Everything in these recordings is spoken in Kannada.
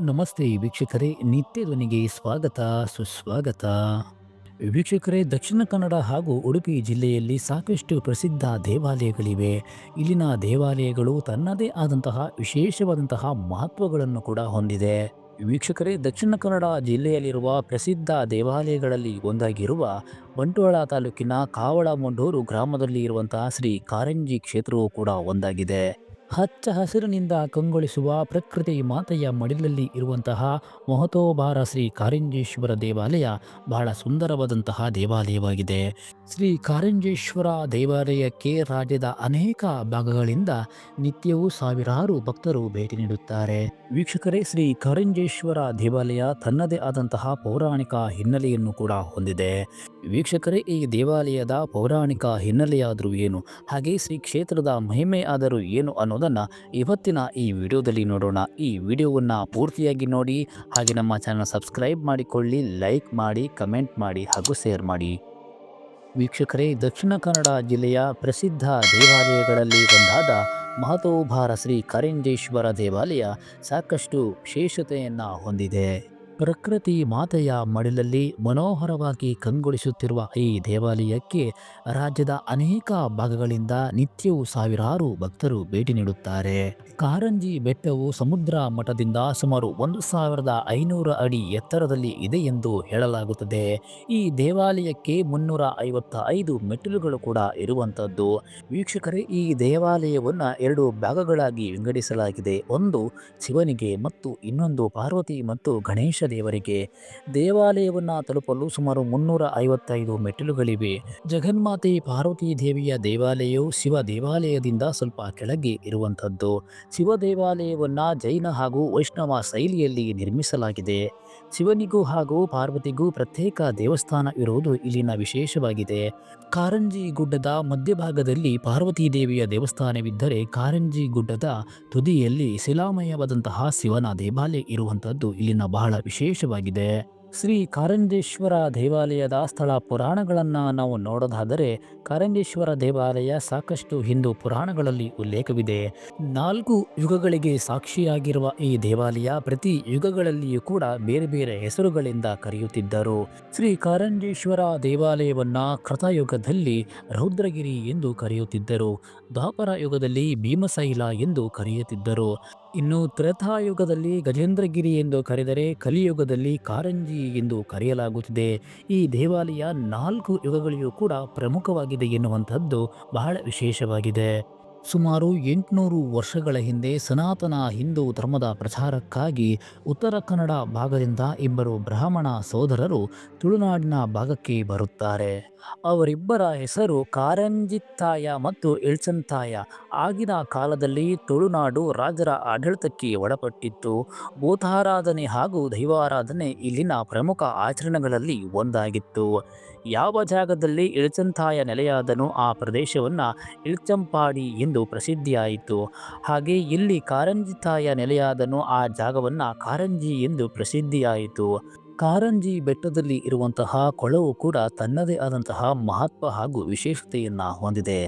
ನಮಸ್ತೆ ವೀಕ್ಷಕರೇ, ನಿತ್ಯ ಧ್ವನಿಗೆ ಸ್ವಾಗತ, ಸುಸ್ವಾಗತ. ವೀಕ್ಷಕರೇ, ದಕ್ಷಿಣ ಕನ್ನಡ ಹಾಗೂ ಉಡುಪಿ ಜಿಲ್ಲೆಯಲ್ಲಿ ಸಾಕಷ್ಟು ಪ್ರಸಿದ್ಧ ದೇವಾಲಯಗಳಿವೆ. ಇಲ್ಲಿನ ದೇವಾಲಯಗಳು ತನ್ನದೇ ಆದಂತಹ ವಿಶೇಷವಾದಂತಹ ಮಹತ್ವಗಳನ್ನು ಕೂಡ ಹೊಂದಿದೆ. ವೀಕ್ಷಕರೇ, ದಕ್ಷಿಣ ಕನ್ನಡ ಜಿಲ್ಲೆಯಲ್ಲಿರುವ ಪ್ರಸಿದ್ಧ ದೇವಾಲಯಗಳಲ್ಲಿ ಒಂದಾಗಿರುವ ಬಂಟ್ವಾಳ ತಾಲೂಕಿನ ಕಾವಳ ಮೊಂಡೂರು ಗ್ರಾಮದಲ್ಲಿ ಇರುವಂತಹ ಶ್ರೀ ಕಾರಂಜಿ ಕ್ಷೇತ್ರವು ಕೂಡ ಒಂದಾಗಿದೆ. ಹಚ್ಚ ಹಸಿರಿನಿಂದ ಕಂಗೊಳಿಸುವ ಪ್ರಕೃತಿ ಮಾತೆಯ ಮಡಿಲಲ್ಲಿ ಇರುವಂತಹ ಮಹತೋಬಾರ ಶ್ರೀ ಕಾರಂಜೇಶ್ವರ ದೇವಾಲಯ ಬಹಳ ಸುಂದರವಾದಂತಹ ದೇವಾಲಯವಾಗಿದೆ. ಶ್ರೀ ಕಾರಂಜೇಶ್ವರ ದೇವಾಲಯಕ್ಕೆ ರಾಜ್ಯದ ಅನೇಕ ಭಾಗಗಳಿಂದ ನಿತ್ಯವೂ ಸಾವಿರಾರು ಭಕ್ತರು ಭೇಟಿ ನೀಡುತ್ತಾರೆ. ವೀಕ್ಷಕರೇ, ಶ್ರೀ ಕಾರಂಜೇಶ್ವರ ದೇವಾಲಯ ತನ್ನದೇ ಆದಂತಹ ಪೌರಾಣಿಕ ಹಿನ್ನೆಲೆಯನ್ನು ಕೂಡ ಹೊಂದಿದೆ. ವೀಕ್ಷಕರೇ, ಈ ದೇವಾಲಯದ ಪೌರಾಣಿಕ ಹಿನ್ನೆಲೆಯಾದರೂ ಏನು? ಹಾಗೆ ಶ್ರೀ ಕ್ಷೇತ್ರದ ಮಹಿಮೆ ಆದರೂ ಏನು ಅನ್ನೋದನ್ನು ಇವತ್ತಿನ ಈ ವಿಡಿಯೋದಲ್ಲಿ ನೋಡೋಣ. ಈ ವಿಡಿಯೋವನ್ನು ಪೂರ್ತಿಯಾಗಿ ನೋಡಿ, ಹಾಗೆ ನಮ್ಮ ಚಾನಲ್ ಸಬ್ಸ್ಕ್ರೈಬ್ ಮಾಡಿಕೊಳ್ಳಿ ಲೈಕ್ ಮಾಡಿ ಕಮೆಂಟ್ ಮಾಡಿ, ಹಾಗೂ ಶೇರ್ ಮಾಡಿ. ವೀಕ್ಷಕರೇ, ದಕ್ಷಿಣ ಕನ್ನಡ ಜಿಲ್ಲೆಯ ಪ್ರಸಿದ್ಧ ದೇವಾಲಯಗಳಲ್ಲಿ ಒಂದಾದ ಮಹತೋಭಾರ ಶ್ರೀ ಕರಿಂಜೇಶ್ವರ ದೇವಾಲಯ ಸಾಕಷ್ಟು ವಿಶೇಷತೆಯನ್ನು ಹೊಂದಿದೆ. ಪ್ರಕೃತಿ ಮಾತೆಯ ಮಡಿಲಲ್ಲಿ ಮನೋಹರವಾಗಿ ಕಂಗೊಳಿಸುತ್ತಿರುವ ಈ ದೇವಾಲಯಕ್ಕೆ ರಾಜ್ಯದ ಅನೇಕ ಭಾಗಗಳಿಂದ ನಿತ್ಯವೂ ಸಾವಿರಾರು ಭಕ್ತರು ಭೇಟಿ ನೀಡುತ್ತಾರೆ. ಕಾರಂಜಿ ಬೆಟ್ಟವು ಸಮುದ್ರ ಮಠದಿಂದ ಸುಮಾರು ಒಂದು ಸಾವಿರದ ಐನೂರು ಅಡಿ ಎತ್ತರದಲ್ಲಿ ಇದೆ ಎಂದು ಹೇಳಲಾಗುತ್ತದೆ. ಈ ದೇವಾಲಯಕ್ಕೆ ಮುನ್ನೂರ ಐವತ್ತ ಐದು ಮೆಟ್ಟಿಲುಗಳು ಕೂಡ ಇರುವಂಥದ್ದು. ವೀಕ್ಷಕರೇ, ಈ ದೇವಾಲಯವನ್ನು ಎರಡು ಭಾಗಗಳಾಗಿ ವಿಂಗಡಿಸಲಾಗಿದೆ. ಒಂದು ಶಿವನಿಗೆ ಮತ್ತು ಇನ್ನೊಂದು ಪಾರ್ವತಿ ಮತ್ತು ಗಣೇಶ ದೇವರಿಗೆ ದೇವಾಲಯವನ್ನು ತಲುಪಲು ಸುಮಾರು ಮುನ್ನೂರ ಐವತ್ತೈದು ಮೆಟ್ಟಿಲುಗಳಿವೆ. ಜಗನ್ಮಾತೆ ಪಾರ್ವತಿ ದೇವಿಯ ದೇವಾಲಯವು ಶಿವ ದೇವಾಲಯದಿಂದ ಸ್ವಲ್ಪ ಕೆಳಗೆ ಇರುವಂಥದ್ದು. ಶಿವ ದೇವಾಲಯವನ್ನು ಜೈನ ಹಾಗೂ ವೈಷ್ಣವ ಶೈಲಿಯಲ್ಲಿ ನಿರ್ಮಿಸಲಾಗಿದೆ. ಶಿವನಿಗೂ ಹಾಗೂ ಪಾರ್ವತಿಗೂ ಪ್ರತ್ಯೇಕ ದೇವಸ್ಥಾನ ಇರುವುದು ಇಲ್ಲಿನ ವಿಶೇಷವಾಗಿದೆ. ಕಾರಂಜಿ ಗುಡ್ಡದ ಮಧ್ಯಭಾಗದಲ್ಲಿ ಪಾರ್ವತಿ ದೇವಿಯ ದೇವಸ್ಥಾನವಿದ್ದರೆ ಕಾರಂಜಿ ಗುಡ್ಡದ ತುದಿಯಲ್ಲಿ ಶಿಲಾಮಯವಾದಂತಹ ಶಿವನ ದೇವಾಲಯ ಇರುವಂಥದ್ದು ಇಲ್ಲಿನ ಬಹಳ ವಿಶೇಷವಾಗಿದೆ. ಶ್ರೀ ಕಾರಂಜೇಶ್ವರ ದೇವಾಲಯದ ಸ್ಥಳ ಪುರಾಣಗಳನ್ನು ನಾವು ನೋಡೋದಾದರೆ ಕಾರಂಜೇಶ್ವರ ದೇವಾಲಯ ಸಾಕಷ್ಟು ಹಿಂದೂ ಪುರಾಣಗಳಲ್ಲಿ ಉಲ್ಲೇಖವಿದೆ. ನಾಲ್ಕು ಯುಗಗಳಿಗೆ ಸಾಕ್ಷಿಯಾಗಿರುವ ಈ ದೇವಾಲಯ ಪ್ರತಿ ಯುಗಗಳಲ್ಲಿಯೂ ಕೂಡ ಬೇರೆ ಬೇರೆ ಹೆಸರುಗಳಿಂದ ಕರೆಯುತ್ತಿದ್ದರು. ಶ್ರೀ ಕಾರಂಜೇಶ್ವರ ದೇವಾಲಯವನ್ನು ಕೃತಯುಗದಲ್ಲಿ ರೌದ್ರಗಿರಿ ಎಂದು ಕರೆಯುತ್ತಿದ್ದರು. ದ್ವಾಪರ ಯುಗದಲ್ಲಿ ಭೀಮಶೈಲ ಎಂದು ಕರೆಯುತ್ತಿದ್ದರು. ಇನ್ನು ತ್ರೇತಾಯುಗದಲ್ಲಿ ಗಜೇಂದ್ರಗಿರಿ ಎಂದು ಕರೆದರೆ ಕಲಿಯುಗದಲ್ಲಿ ಕಾರಂಜಿ ಎಂದು ಕರೆಯಲಾಗುತ್ತಿದೆ. ಈ ದೇವಾಲಯ ನಾಲ್ಕು ಯುಗಗಳಿಗೂ ಕೂಡ ಪ್ರಮುಖವಾಗಿದೆ ಎನ್ನುವಂಥದ್ದು ಬಹಳ ವಿಶೇಷವಾಗಿದೆ. ಸುಮಾರು ಎಂಟುನೂರು ವರ್ಷಗಳ ಹಿಂದೆ ಸನಾತನ ಹಿಂದೂ ಧರ್ಮದ ಪ್ರಚಾರಕ್ಕಾಗಿ ಉತ್ತರ ಕನ್ನಡ ಭಾಗದಿಂದ ಇಬ್ಬರು ಬ್ರಾಹ್ಮಣ ಸೋದರರು ತುಳುನಾಡಿನ ಭಾಗಕ್ಕೆ ಬರುತ್ತಾರೆ. ಅವರಿಬ್ಬರ ಹೆಸರು ಕಾರಂಜಿತ್ತಾಯ ಮತ್ತು ಇಳ್ಚಂತಾಯ ಆಗಿನ ಕಾಲದಲ್ಲಿ ತುಳುನಾಡು ರಾಜರ ಆಡಳಿತಕ್ಕೆ ಒಳಪಟ್ಟಿತ್ತು. ಭೂತಾರಾಧನೆ ಹಾಗೂ ದೈವಾರಾಧನೆ ಇಲ್ಲಿನ ಪ್ರಮುಖ ಆಚರಣೆಗಳಲ್ಲಿ ಒಂದಾಗಿತ್ತು. ಯಾವ ಜಾಗದಲ್ಲಿ ಇಳಚಂತಾಯ ನೆಲೆಯಾದನೋ ಆ ಪ್ರದೇಶವನ್ನು ಇಳ್ಚಂಪಾಡಿ ಎಂದು ಪ್ರಸಿದ್ಧಿಯಾಯಿತು. ಹಾಗೆ ಇಲ್ಲಿ ಕಾರಂಜಿತಾಯ ನೆಲೆಯಾದನೋ ಆ ಜಾಗವನ್ನು ಕಾರಂಜಿ ಎಂದು ಪ್ರಸಿದ್ಧಿಯಾಯಿತು. ಕಾರಂಜಿ ಬೆಟ್ಟದಲ್ಲಿ ಇರುವಂತಹ ಕೊಳವು ಕೂಡ ತನ್ನದೇ ಆದಂತಹ ಮಹತ್ವ ಹಾಗೂ ವಿಶೇಷತೆಯನ್ನು ಹೊಂದಿದೆ.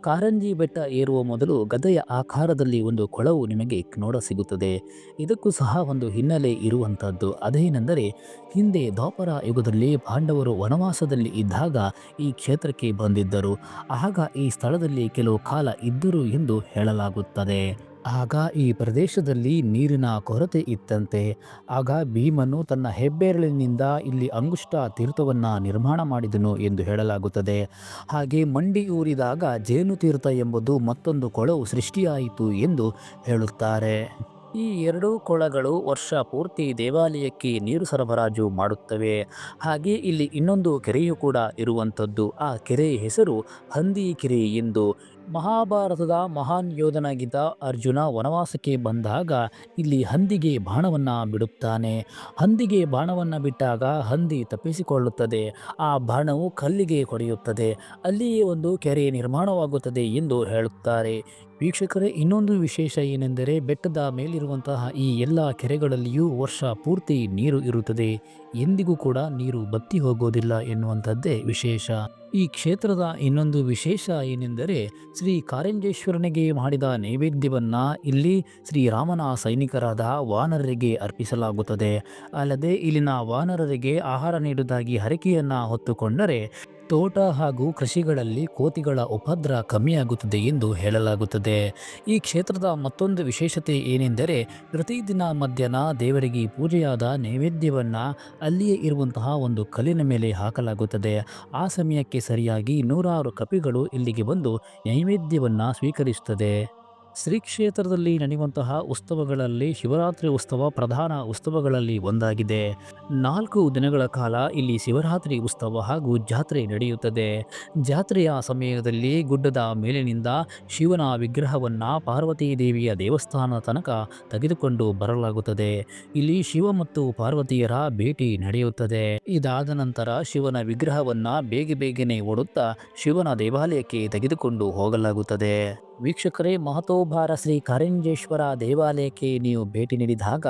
ಕಾರಂಜಿ ಬೆಟ್ಟ ಏರುವ ಮೊದಲು ಗದೆಯ ಆಕಾರದಲ್ಲಿ ಒಂದು ಕೊಳವು ನಿಮಗೆ ನೋಡ ಸಿಗುತ್ತದೆ. ಇದಕ್ಕೂ ಸಹ ಒಂದು ಹಿನ್ನೆಲೆ ಇರುವಂಥದ್ದು ಅದೇನೆಂದರೆ, ಹಿಂದೆ ದ್ವಾಪರ ಯುಗದಲ್ಲಿ ಪಾಂಡವರು ವನವಾಸದಲ್ಲಿ ಇದ್ದಾಗ ಈ ಕ್ಷೇತ್ರಕ್ಕೆ ಬಂದಿದ್ದರು. ಆಗ ಈ ಸ್ಥಳದಲ್ಲಿ ಕೆಲವು ಕಾಲ ಇದ್ದರು ಎಂದು ಹೇಳಲಾಗುತ್ತದೆ. ಆಗ ಈ ಪ್ರದೇಶದಲ್ಲಿ ನೀರಿನ ಕೊರತೆ ಇತ್ತಂತೆ. ಆಗ ಭೀಮನು ತನ್ನ ಹೆಬ್ಬೆರಳಿನಿಂದ ಇಲ್ಲಿ ಅಂಗುಷ್ಟ ತೀರ್ಥವನ್ನು ನಿರ್ಮಾಣ ಮಾಡಿದನು ಎಂದು ಹೇಳಲಾಗುತ್ತದೆ. ಹಾಗೆ ಮಂಡಿ ಊರಿದಾಗ ಜೇನು ತೀರ್ಥ ಎಂಬುದು ಮತ್ತೊಂದು ಕೊಳವು ಸೃಷ್ಟಿಯಾಯಿತು ಎಂದು ಹೇಳುತ್ತಾರೆ. ಈ ಎರಡೂ ಕೊಳಗಳು ವರ್ಷ ಪೂರ್ತಿ ದೇವಾಲಯಕ್ಕೆ ನೀರು ಸರಬರಾಜು ಮಾಡುತ್ತವೆ. ಹಾಗೆ ಇಲ್ಲಿ ಇನ್ನೊಂದು ಕೆರೆಯು ಕೂಡ ಇರುವಂಥದ್ದು. ಆ ಕೆರೆಯ ಹೆಸರು ಹಂದಿ ಕೆರೆ ಎಂದು ಮಹಾಭಾರತದ ಮಹಾನ್ ಯೋಧನಾಗಿದ್ದ ಅರ್ಜುನ ವನವಾಸಕ್ಕೆ ಬಂದಾಗ ಇಲ್ಲಿ ಹಂದಿಗೆ ಬಾಣವನ್ನು ಬಿಡುತ್ತಾನೆ. ಹಂದಿಗೆ ಬಾಣವನ್ನು ಬಿಟ್ಟಾಗ ಹಂದಿ ತಪ್ಪಿಸಿಕೊಳ್ಳುತ್ತದೆ. ಆ ಬಾಣವು ಕಲ್ಲಿಗೆ ಕೊಡೆಯುತ್ತದೆ ಅಲ್ಲಿಯೇ ಒಂದು ಕೆರೆ ನಿರ್ಮಾಣವಾಗುತ್ತದೆ ಎಂದು ಹೇಳುತ್ತಾರೆ. ವೀಕ್ಷಕರೇ, ಇನ್ನೊಂದು ವಿಶೇಷ ಏನೆಂದರೆ ಬೆಟ್ಟದ ಮೇಲಿರುವಂತಹ ಈ ಎಲ್ಲ ಕೆರೆಗಳಲ್ಲಿಯೂ ವರ್ಷ ಪೂರ್ತಿ ನೀರು ಇರುತ್ತದೆ. ಎಂದಿಗೂ ಕೂಡ ನೀರು ಬತ್ತಿ ಹೋಗೋದಿಲ್ಲ ಎನ್ನುವಂಥದ್ದೇ ವಿಶೇಷ. ಈ ಕ್ಷೇತ್ರದ ಇನ್ನೊಂದು ವಿಶೇಷ ಏನೆಂದರೆ ಶ್ರೀ ಕಾರಂಜೇಶ್ವರನಿಗೆ ಮಾಡಿದ ನೈವೇದ್ಯವನ್ನು ಇಲ್ಲಿ ಶ್ರೀರಾಮನ ಸೈನಿಕರಾದ ವಾನರರಿಗೆ ಅರ್ಪಿಸಲಾಗುತ್ತದೆ. ಅಲ್ಲದೆ ಇಲ್ಲಿನ ವಾನರರಿಗೆ ಆಹಾರ ನೀಡುವುದಾಗಿ ಹರಕೆಯನ್ನು ಹೊತ್ತುಕೊಂಡರೆ ತೋಟ ಹಾಗೂ ಕೃಷಿಗಳಲ್ಲಿ ಕೋತಿಗಳ ಉಪದ್ರ ಕಮ್ಮಿಯಾಗುತ್ತದೆ ಎಂದು ಹೇಳಲಾಗುತ್ತದೆ. ಈ ಕ್ಷೇತ್ರದ ಮತ್ತೊಂದು ವಿಶೇಷತೆ ಏನೆಂದರೆ, ಪ್ರತಿದಿನ ಮಧ್ಯಾಹ್ನ ದೇವರಿಗೆ ಪೂಜೆಯಾದ ನೈವೇದ್ಯವನ್ನು ಅಲ್ಲಿಯೇ ಇರುವಂತಹ ಒಂದು ಕಲ್ಲಿನ ಮೇಲೆ ಹಾಕಲಾಗುತ್ತದೆ. ಆ ಸಮಯಕ್ಕೆ ಸರಿಯಾಗಿ ನೂರಾರು ಕಪಿಗಳು ಇಲ್ಲಿಗೆ ಬಂದು ನೈವೇದ್ಯವನ್ನು ಸ್ವೀಕರಿಸುತ್ತದೆ. ಶ್ರೀ ಕ್ಷೇತ್ರದಲ್ಲಿ ನಡೆಯುವಂತಹ ಉತ್ಸವಗಳಲ್ಲಿ ಶಿವರಾತ್ರಿ ಉತ್ಸವ ಪ್ರಧಾನ ಉತ್ಸವಗಳಲ್ಲಿ ಒಂದಾಗಿದೆ. ನಾಲ್ಕು ದಿನಗಳ ಕಾಲ ಇಲ್ಲಿ ಶಿವರಾತ್ರಿ ಉತ್ಸವ ಹಾಗೂ ಜಾತ್ರೆ ನಡೆಯುತ್ತದೆ. ಜಾತ್ರೆಯ ಸಮಯದಲ್ಲಿ ಗುಡ್ಡದ ಮೇಲಿನಿಂದ ಶಿವನ ವಿಗ್ರಹವನ್ನು ಪಾರ್ವತಿ ದೇವಿಯ ದೇವಸ್ಥಾನ ತನಕ ತೆಗೆದುಕೊಂಡು ಬರಲಾಗುತ್ತದೆ. ಇಲ್ಲಿ ಶಿವ ಮತ್ತು ಪಾರ್ವತಿಯರ ಭೇಟಿ ನಡೆಯುತ್ತದೆ. ಇದಾದ ನಂತರ ಶಿವನ ವಿಗ್ರಹವನ್ನು ಬೇಗ ಬೇಗನೆ ಓಡುತ್ತಾ ಶಿವನ ದೇವಾಲಯಕ್ಕೆ ತೆಗೆದುಕೊಂಡು ಹೋಗಲಾಗುತ್ತದೆ. ವೀಕ್ಷಕರೇ ಮಹತೋಭಾರ ಶ್ರೀ ಕಾರಂಜೇಶ್ವರ ದೇವಾಲಯಕ್ಕೆ ನೀವು ಭೇಟಿ ನೀಡಿದಾಗ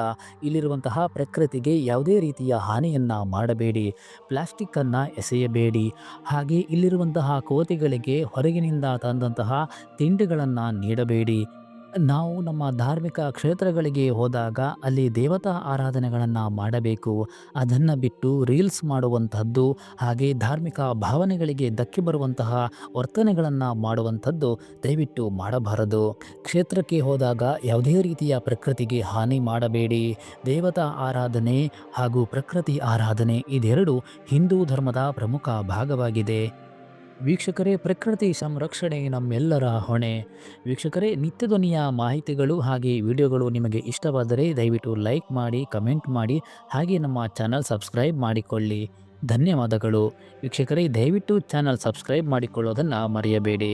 ಇಲ್ಲಿರುವಂತಹ ಪ್ರಕೃತಿಗೆ ಯಾವುದೇ ರೀತಿಯ ಹಾನಿಯನ್ನು ಮಾಡಬೇಡಿ, ಪ್ಲಾಸ್ಟಿಕ್ಕನ್ನು ಎಸೆಯಬೇಡಿ. ಹಾಗೆ ಇಲ್ಲಿರುವಂತಹ ಕೋತಿಗಳಿಗೆ ಹೊರಗಿನಿಂದ ತಂದಂತಹ ತಿಂಡಿಗಳನ್ನು ನೀಡಬೇಡಿ. ನಾವು ನಮ್ಮ ಧಾರ್ಮಿಕ ಕ್ಷೇತ್ರಗಳಿಗೆ ಹೋದಾಗ ಅಲ್ಲಿ ದೇವತಾ ಆರಾಧನೆಗಳನ್ನು ಮಾಡಬೇಕು. ಅದನ್ನು ಬಿಟ್ಟು ರೀಲ್ಸ್ ಮಾಡುವಂಥದ್ದು, ಹಾಗೆ ಧಾರ್ಮಿಕ ಭಾವನೆಗಳಿಗೆ ಧಕ್ಕೆ ಬರುವಂತಹ ವರ್ತನೆಗಳನ್ನು ಮಾಡುವಂಥದ್ದು ದಯವಿಟ್ಟು ಮಾಡಬಾರದು. ಕ್ಷೇತ್ರಕ್ಕೆ ಹೋದಾಗ ಯಾವುದೇ ರೀತಿಯ ಪ್ರಕೃತಿಗೆ ಹಾನಿ ಮಾಡಬೇಡಿ. ದೇವತಾ ಆರಾಧನೆ ಹಾಗೂ ಪ್ರಕೃತಿ ಆರಾಧನೆ ಇದೆರಡು ಹಿಂದೂ ಧರ್ಮದ ಪ್ರಮುಖ ಭಾಗವಾಗಿದೆ. ವೀಕ್ಷಕರೇ, ಪ್ರಕೃತಿ ಸಂರಕ್ಷಣೆ ನಮ್ಮೆಲ್ಲರ ಹೊಣೆ. ವೀಕ್ಷಕರೇ, ನಿತ್ಯ ಧ್ವನಿಯ ಮಾಹಿತಿಗಳು ಹಾಗೆ ವಿಡಿಯೋಗಳು ನಿಮಗೆ ಇಷ್ಟವಾದರೆ ದಯವಿಟ್ಟು ಲೈಕ್ ಮಾಡಿ, ಕಮೆಂಟ್ ಮಾಡಿ, ಹಾಗೆ ನಮ್ಮ ಚಾನಲ್ ಸಬ್ಸ್ಕ್ರೈಬ್ ಮಾಡಿಕೊಳ್ಳಿ. ಧನ್ಯವಾದಗಳು. ವೀಕ್ಷಕರೇ, ದಯವಿಟ್ಟು ಚಾನಲ್ ಸಬ್ಸ್ಕ್ರೈಬ್ ಮಾಡಿಕೊಳ್ಳೋದನ್ನು ಮರೆಯಬೇಡಿ.